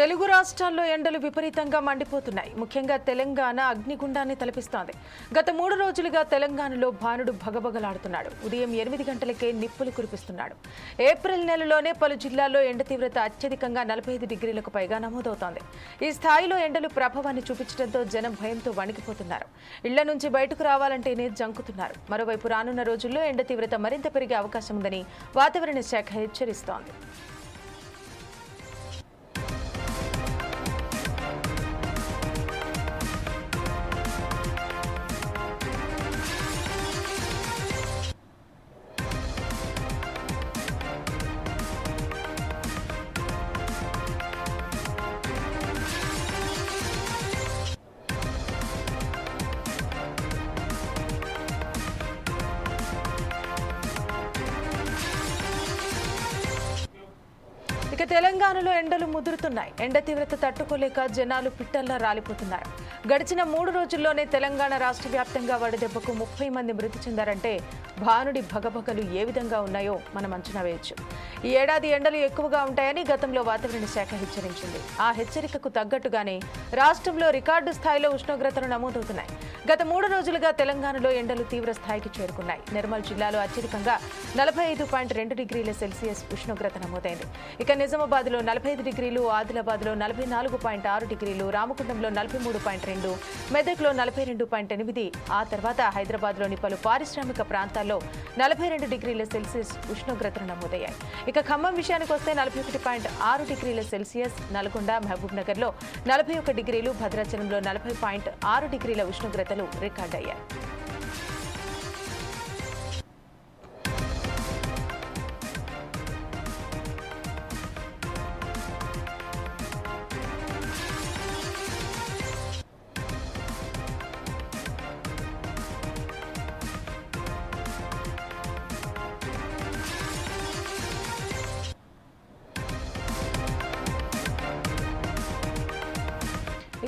తెలుగు రాష్ట్రాల్లో ఎండలు విపరీతంగా మండిపోతున్నాయి. ముఖ్యంగా తెలంగాణ అగ్నిగుండాన్ని తలపిస్తోంది. గత మూడు రోజులుగా తెలంగాణలో భానుడు భగభగలాడుతున్నాడు. ఉదయం ఎనిమిది గంటలకే నిప్పులు కురిపిస్తున్నాడు. ఏప్రిల్ నెలలోనే పలు జిల్లాల్లో ఎండ తీవ్రత అత్యధికంగా నలభై ఐదు డిగ్రీలకు పైగా నమోదవుతోంది. ఈ స్థాయిలో ఎండలు ప్రభావాన్ని చూపించడంతో జనం భయంతో వణికిపోతున్నారు. ఇళ్ళ నుంచి బయటకు రావాలంటేనే జంకుతున్నారు. మరోవైపు రానున్న రోజుల్లో ఎండ తీవ్రత మరింత పెరిగే అవకాశం ఉందని వాతావరణ శాఖ హెచ్చరిస్తోంది. ఇక తెలంగాణలో ఎండలు ముదురుతున్నాయి. ఎండ తీవ్రత తట్టుకోలేక జనాలు పిట్టల్లా రాలిపోతున్నారు. గడిచిన మూడు రోజుల్లోనే తెలంగాణ రాష్ట్ర వ్యాప్తంగా వడదెబ్బకు ముప్పై మంది మృతి చెందారంటే భానుడి భగభగలు ఏ విధంగా ఉన్నాయో మనం అంచనా వేయొచ్చు. ఈ ఏడాది ఎండలు ఎక్కువగా ఉంటాయని గతంలో వాతావరణ శాఖ హెచ్చరించింది. ఆ హెచ్చరికకు తగ్గట్టుగానే రాష్ట్రంలో రికార్డు స్థాయిలో ఉష్ణోగ్రతలు నమోదవుతున్నాయి. గత మూడు రోజులుగా తెలంగాణలో ఎండలు తీవ్ర స్థాయికి చేరుకున్నాయి. నిర్మల్ జిల్లాలో అత్యధికంగా నలభై ఐదు పాయింట్ రెండు డిగ్రీల సెల్సియస్ ఉష్ణోగ్రత నమోదైంది. ఇక నిజామాబాద్లో నలభై ఐదు డిగ్రీలు ఆదిలాబాద్లో నలభై నాలుగు పాయింట్ ఆరు డిగ్రీలు రామకుండంలో నలభై మూడు పాయింట్ రెండు. మెదక్లో నలభై రెండు పాయింట్ ఎనిమిది. ఆ తర్వాత హైదరాబాద్లోని పలు పారిశ్రామిక ప్రాంతాల్లో నలభై రెండు డిగ్రీల సెల్సియస్ ఉష్ణోగ్రతలు నమోదయ్యాయి. ఇక ఖమ్మం విషయానికి వస్తే నలభై ఒకటి పాయింట్ ఆరు డిగ్రీల సెల్సియస్ నల్గొండ మహబూబ్ నగర్లో నలభై ఒక డిగ్రీలు భద్రాచలంలో నలభై పాయింట్ ఆరు డిగ్రీల ఉష్ణోగ్రతలు రికార్డయ్యాయి.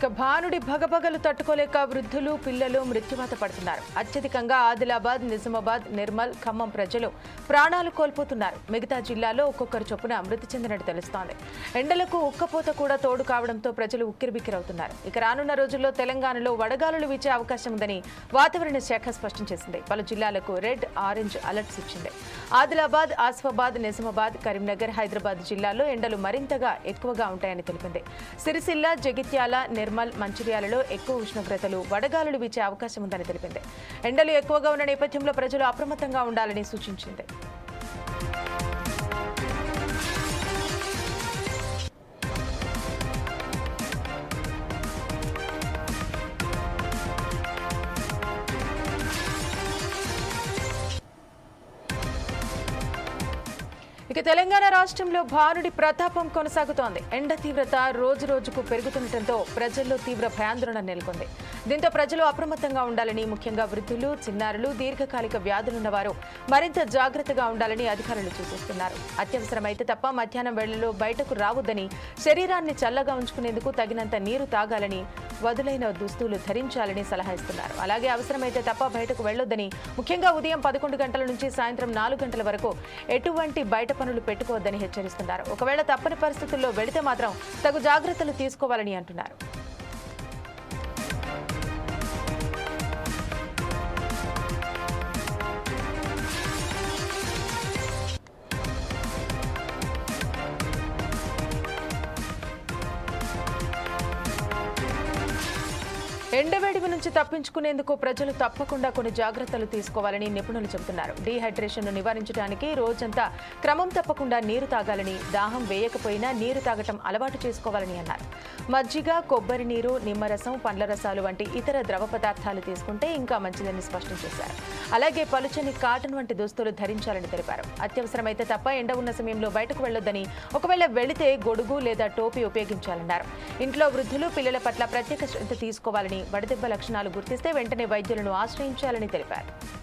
ఇక భానుడి భగభగలు తట్టుకోలేక వృద్ధులు పిల్లలు మృత్యువాత పడుతున్నారు. అత్యధికంగా ఆదిలాబాద్ నిజామాబాద్ నిర్మల్ ఖమ్మం ప్రజలు ప్రాణాలు కోల్పోతున్నారు. మిగతా జిల్లాలో ఒక్కొక్కరు చొప్పున మృతి చెందినట్టు తెలుస్తోంది. ఎండలకు ఉక్కపోత కూడా తోడు కావడంతో ప్రజలు ఉక్కిరిబిక్కిరవుతున్నారు. ఇక రానున్న రోజుల్లో తెలంగాణలో వడగాలులు వీచే అవకాశం ఉందని వాతావరణ శాఖ స్పష్టం చేసింది. పలు జిల్లాలకు రెడ్ ఆరెంజ్ అలర్ట్స్ ఇచ్చింది. ఆదిలాబాద్ ఆసిఫాబాద్ నిజామాబాద్ కరీంనగర్ హైదరాబాద్ జిల్లాల్లో ఎండలు మరింతగా ఎక్కువగా ఉంటాయని తెలిపింది. సిరిసిల్ల జగిత్యాల నిర్మల్ మంచిర్యాలలో ఎక్కువ ఉష్ణోగ్రతలు వడగాలులు వీచే అవకాశం ఉందని తెలిపింది. ఎండలు ఎక్కువగా ఉన్న నేపథ్యంలో ప్రజలు అప్రమత్తంగా ఉండాలని సూచించింది. ఇక తెలంగాణ రాష్ట్రంలో భానుడి ప్రతాపం కొనసాగుతోంది. ఎండ తీవ్రత రోజు రోజుకు పెరుగుతుండటంతో ప్రజల్లో తీవ్ర భయాందోళన నెలకొంది. దీంతో ప్రజలు అప్రమత్తంగా ఉండాలని ముఖ్యంగా వృద్ధులు చిన్నారులు దీర్ఘకాలిక వ్యాధులున్న వారు మరింత జాగ్రత్తగా ఉండాలని అధికారులు సూచిస్తున్నారు. అత్యవసరమైతే తప్ప మధ్యాహ్నం వేళలో బయటకు రావద్దని శరీరాన్ని చల్లగా ఉంచుకునేందుకు తగినంత నీరు తాగాలని వదులైన దుస్తులు ధరించాలని సలహా ఇస్తున్నారు. అలాగే అవసరమైతే తప్ప బయటకు వెళ్ళొద్దని ముఖ్యంగా ఉదయం పదకొండు గంటల నుంచి సాయంత్రం నాలుగు గంటల వరకు ఎటువంటి బయట పనులు పెట్టుకోవద్దని హెచ్చరిస్తున్నారు. ఒకవేళ తప్పని పరిస్థితుల్లో వెళితే మాత్రం తగు జాగ్రత్తలు తీసుకోవాలని అంటున్నారు. నుంచి తప్పించుకునేందుకు ప్రజలు తప్పకుండా కొన్ని జాగ్రత్తలు తీసుకోవాలని నిపుణులు చెబుతున్నారు. డీహైడ్రేషన్ను నివారించడానికి రోజంతా క్రమం తప్పకుండా నీరు తాగాలని దాహం వేయకపోయినా నీరు తాగటం అలవాటు చేసుకోవాలని అన్నారు. మజ్జిగ కొబ్బరి నీరు నిమ్మరసం పండ్ల రసాలు వంటి ఇతర ద్రవ పదార్థాలు తీసుకుంటే ఇంకా మంచిదని స్పష్టం చేశారు. అలాగే పలుచని కాటన్ వంటి దుస్తులు ధరించాలని తెలిపారు. అత్యవసరమైతే తప్ప ఎండ ఉన్న సమయంలో బయటకు వెళ్ళొద్దని ఒకవేళ వెళితే గొడుగు లేదా టోపీ ఉపయోగించాలన్నారు. ఇంట్లో వృద్ధులు పిల్లల పట్ల ప్రత్యేక శ్రద్ధ తీసుకోవాలని వడదెబ్బ లక్షణాలు గుర్తిస్తే వెంటనే వైద్యులను ఆశ్రయించాలని తెలిపారు.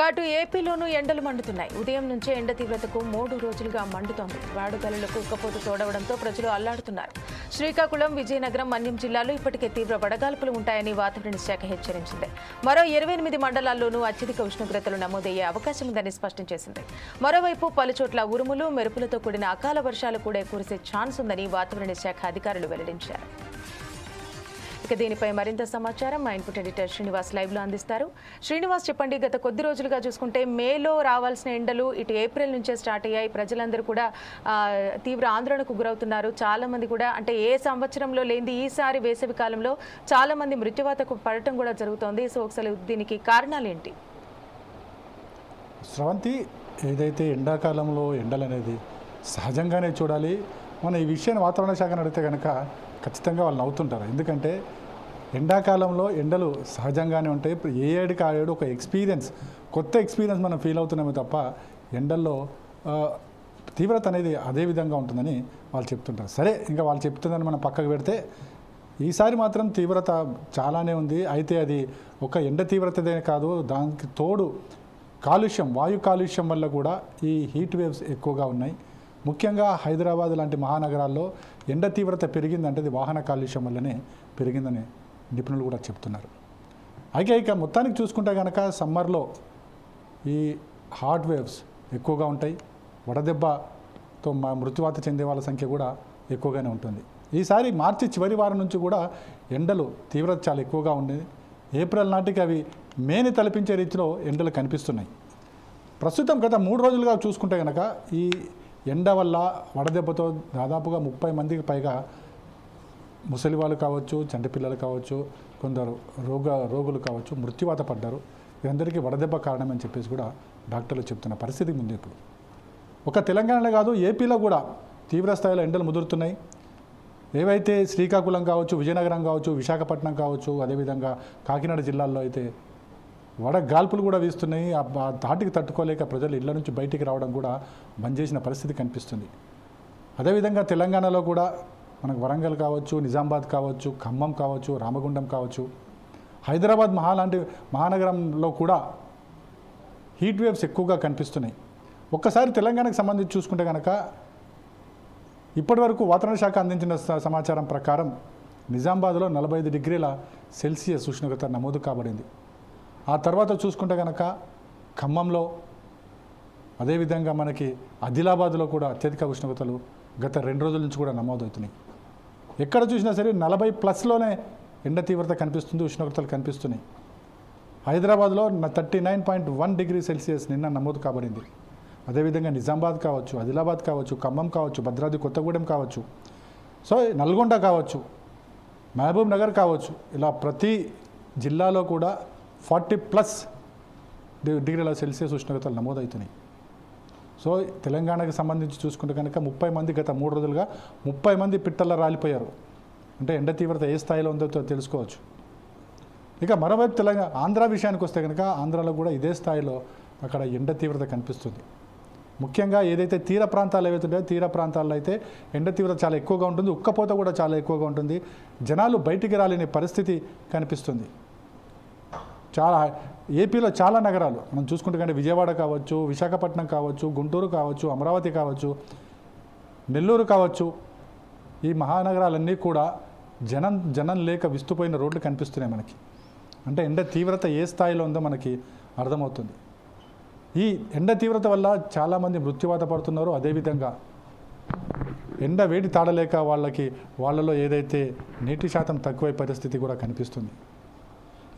ఇక అటు ఏపీలోనూ ఎండలు మండుతున్నాయి. ఉదయం నుంచే ఎండ తీవ్రతకు మూడు రోజులుగా మండుతోంది. వాడుకలలకు ఉక్కపోత తోడవడంతో ప్రజలు అల్లాడుతున్నారు. శ్రీకాకుళం విజయనగరం మన్యం జిల్లాలో ఇప్పటికే తీవ్ర వడగాల్పులు ఉంటాయని వాతావరణ శాఖ హెచ్చరించింది. మరో ఇరవై ఎనిమిది మండలాల్లోనూ అత్యధిక ఉష్ణోగ్రతలు నమోదయ్యే అవకాశం ఉందని స్పష్టం చేసింది. మరోవైపు పలుచోట్ల ఉరుములు మెరుపులతో కూడిన అకాల వర్షాలు కూడా కురిసే ఛాన్స్ ఉందని వాతావరణ శాఖ అధికారులు వెల్లడించారు. ఇక దీనిపై మరింత సమాచారం మా ఇన్పుట్ ఎడిటర్ శ్రీనివాస్ లైవ్లో అందిస్తారు. శ్రీనివాస్ చెప్పండి గత కొద్ది రోజులుగా చూసుకుంటే మేలో రావాల్సిన ఎండలు ఇటు ఏప్రిల్ నుంచే స్టార్ట్ అయ్యాయి. ప్రజలందరూ కూడా తీవ్ర ఆందోళనకు గురవుతున్నారు. చాలామంది కూడా అంటే ఏ సంవత్సరంలో లేనిది ఈసారి వేసవి కాలంలో చాలామంది మృత్యువాతకు పడటం కూడా జరుగుతోంది. సో ఒకసారి దీనికి కారణాలు ఏంటి? స్రవంతి ఏదైతే ఎండాకాలంలో ఎండలు అనేది సహజంగానే చూడాలి మన ఈ విషయాన్ని వాతావరణ శాఖను అడిగితే కనుక ఖచ్చితంగా వాళ్ళు నవ్వుతుంటారు. ఎందుకంటే ఎండాకాలంలో ఎండలు సహజంగానే ఉంటాయి. ఇప్పుడు ఏ ఏడుకి ఆ ఏడు ఒక ఎక్స్పీరియన్స్ కొత్త ఎక్స్పీరియన్స్ మనం ఫీల్ అవుతున్నామే తప్ప ఎండల్లో తీవ్రత అనేది అదే విధంగా ఉంటుందని వాళ్ళు చెప్తుంటారు. సరే ఇంకా వాళ్ళు చెప్తుందని మనం పక్కకు పెడితే ఈసారి మాత్రం తీవ్రత చాలానే ఉంది. అయితే అది ఒక ఎండ తీవ్రతదే కాదు దానికి తోడు కాలుష్యం వాయు కాలుష్యం వల్ల కూడా ఈ హీట్ వేవ్స్ ఎక్కువగా ఉన్నాయి. ముఖ్యంగా హైదరాబాద్ లాంటి మహానగరాల్లో ఎండ తీవ్రత పెరిగిందంటే అది వాహన కాలుష్యం వల్లనే పెరిగిందని నిపుణులు కూడా చెప్తున్నారు. అయితే ఇక మొత్తానికి చూసుకుంటే కనుక సమ్మర్లో ఈ హార్ట్ వేవ్స్ ఎక్కువగా ఉంటాయి. వడదెబ్బతో మా మృత్యువాత చెందే వాళ్ళ సంఖ్య కూడా ఎక్కువగానే ఉంటుంది. ఈసారి మార్చి చివరి వారం నుంచి కూడా ఎండలు తీవ్రత చాలా ఎక్కువగా ఉండేది ఏప్రిల్ నాటికి అవి మేని తలపించే రీతిలో ఎండలు కనిపిస్తున్నాయి. ప్రస్తుతం గత మూడు రోజులుగా చూసుకుంటే కనుక ఈ ఎండ వల్ల వడదెబ్బతో దాదాపుగా ముప్పై మందికి పైగా ముసలి వాళ్ళు కావచ్చు చంటి పిల్లలు కావచ్చు కొందరు రోగ రోగులు కావచ్చు మృత్యువాత పడ్డారు. వీరందరికీ వడదెబ్బ కారణమని చెప్పేసి కూడా డాక్టర్లు చెప్తున్న పరిస్థితి ముందు ఇప్పుడు. ఒక తెలంగాణలో కాదు ఏపీలో కూడా తీవ్ర స్థాయిలో ఎండలు ముదురుతున్నాయి. ఏవైతే శ్రీకాకుళం కావచ్చు విజయనగరం కావచ్చు విశాఖపట్నం కావచ్చు అదేవిధంగా కాకినాడ జిల్లాల్లో అయితే వడ గాల్పులు కూడా వీస్తున్నాయి. ఆ ధాటికి తట్టుకోలేక ప్రజలు ఇళ్ళ నుంచి బయటికి రావడం కూడా బంద్ చేసిన పరిస్థితి కనిపిస్తుంది. అదేవిధంగా తెలంగాణలో కూడా మనకు వరంగల్ కావచ్చు నిజామాబాద్ కావచ్చు ఖమ్మం కావచ్చు రామగుండం కావచ్చు. హైదరాబాద్ మహా లాంటి మహానగరంలో కూడా హీట్ వేవ్స్ ఎక్కువగా కనిపిస్తున్నాయి. ఒక్కసారి తెలంగాణకు సంబంధించి చూసుకుంటే కనుక ఇప్పటివరకు వాతావరణ శాఖ అందించిన స- సమాచారం ప్రకారం నిజామాబాద్లో నలభై ఐదు డిగ్రీల సెల్సియస్ ఉష్ణోగ్రత నమోదు కాబడింది. ఆ తర్వాత చూసుకుంటే కనుక ఖమ్మంలో అదేవిధంగా మనకి ఆదిలాబాద్లో కూడా అత్యధిక ఉష్ణోగ్రతలు గత రెండు రోజుల నుంచి కూడా నమోదవుతున్నాయి. ఎక్కడ చూసినా సరే నలభై ప్లస్లోనే ఎండ తీవ్రత కనిపిస్తుంది ఉష్ణోగ్రతలు కనిపిస్తున్నాయి. హైదరాబాద్లో thirty nine point one degree Celsius నిన్న నమోదు కాబడింది. అదేవిధంగా నిజామాబాద్ కావచ్చు ఆదిలాబాద్ కావచ్చు ఖమ్మం కావచ్చు భద్రాద్రి కొత్తగూడెం కావచ్చు. సో నల్గొండ కావచ్చు మహబూబ్ నగర్ కావచ్చు ఇలా ప్రతి జిల్లాలో కూడా ఫార్టీ ప్లస్ డి- డిగ్రీల సెల్సియస్ ఉష్ణోగ్రతలు నమోదవుతున్నాయి. సో తెలంగాణకు సంబంధించి చూసుకుంటే కనుక ముప్పై మంది గత మూడు రోజులుగా ముప్పై మంది పిట్టల్లో రాలిపోయారు. అంటే ఎండ తీవ్రత ఏ స్థాయిలో ఉందో తెలుసుకోవచ్చు. ఇక మరోవైపు తెలంగాణ ఆంధ్ర విషయానికి వస్తే కనుక ఆంధ్రాలో కూడా ఇదే స్థాయిలో అక్కడ ఎండ తీవ్రత కనిపిస్తుంది. ముఖ్యంగా ఏదైతే తీర ప్రాంతాలు ఏవైతే ఉన్నాయో తీర ప్రాంతాల్లో అయితే ఎండ తీవ్రత చాలా ఎక్కువగా ఉంటుంది. ఉక్కపోత కూడా చాలా ఎక్కువగా ఉంటుంది. జనాలు బయటికి రాలేని పరిస్థితి కనిపిస్తుంది. చాలా ఏపీలో చాలా నగరాలు. మనం చూసుకుంటే కంటే విజయవాడ కావచ్చు విశాఖపట్నం కావచ్చు గుంటూరు కావచ్చు అమరావతి కావచ్చు నెల్లూరు కావచ్చు ఈ మహానగరాలన్నీ కూడా జనం జనం లేక విస్తుపోయిన రోడ్లు కనిపిస్తున్నాయి మనకి. అంటే ఎండ తీవ్రత ఏ స్థాయిలో ఉందో మనకి అర్థమవుతుంది. ఈ ఎండ తీవ్రత వల్ల చాలామంది మృత్యువాత పడుతున్నారు. అదేవిధంగా ఎండ వేడి తాడలేక వాళ్ళకి వాళ్ళలో ఏదైతే నీటి శాతం తక్కువై పరిస్థితి కూడా కనిపిస్తుంది.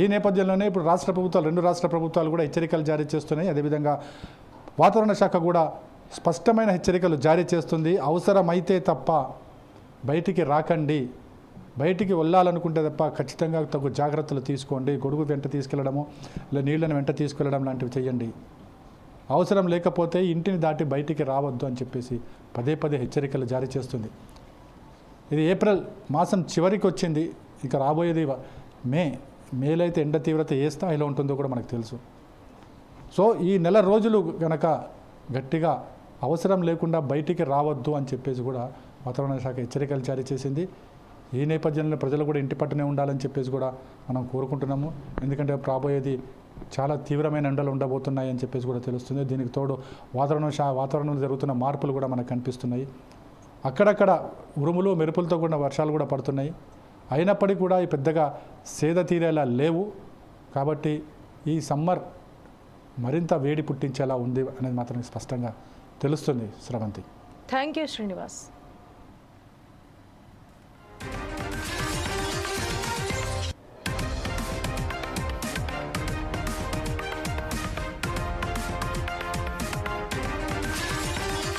ఈ నేపథ్యంలోనే ఇప్పుడు రాష్ట్ర ప్రభుత్వాలు రెండు రాష్ట్ర ప్రభుత్వాలు కూడా హెచ్చరికలు జారీ చేస్తున్నాయి. అదేవిధంగా వాతావరణ శాఖ కూడా స్పష్టమైన హెచ్చరికలు జారీ చేస్తుంది. అవసరమైతే తప్ప బయటికి రాకండి. బయటికి వెళ్ళాలనుకుంటే తప్ప ఖచ్చితంగా తగు జాగ్రత్తలు తీసుకోండి. గొడుగు వెంట తీసుకెళ్ళడము లేదా నీళ్ళను వెంట తీసుకెళ్ళడం లాంటివి చేయండి అవసరం లేకపోతే ఇంటిని దాటి బయటికి రావద్దు అని చెప్పేసి పదే పదే హెచ్చరికలు జారీ చేస్తుంది. ఇది ఏప్రిల్ మాసం చివరికి వచ్చింది. ఇక రాబోయేది మే. మేలైతే ఎండ తీవ్రత ఏ స్థాయిలో ఉంటుందో కూడా మనకు తెలుసు. సో ఈ నెల రోజులు గనక గట్టిగా అవసరం లేకుండా బయటికి రావద్దు అని చెప్పేసి కూడా వాతావరణ శాఖ హెచ్చరికలు జారీ చేసింది. ఈ నేపథ్యంలో ప్రజలు కూడా ఇంటి పట్టునే ఉండాలని చెప్పేసి కూడా మనం కోరుకుంటున్నాము. ఎందుకంటే రాబోయేది చాలా తీవ్రమైన ఎండలు ఉండబోతున్నాయి అని చెప్పేసి కూడా తెలుస్తుంది. దీనికి తోడు వాతావరణం శా వాతావరణంలో జరుగుతున్న మార్పులు కూడా మనకు కనిపిస్తున్నాయి. అక్కడక్కడ ఉరుములు మెరుపులతో కూడిన వర్షాలు కూడా పడుతున్నాయి. అయినప్పటికీ కూడా ఈ పెద్దగా సేద తీరేలా లేవు. కాబట్టి ఈ సమ్మర్ మరింత వేడి పుట్టించేలా ఉంది అనేది మాత్రం స్పష్టంగా తెలుస్తుంది స్రవంతి థ్యాంక్ యూ శ్రీనివాస్.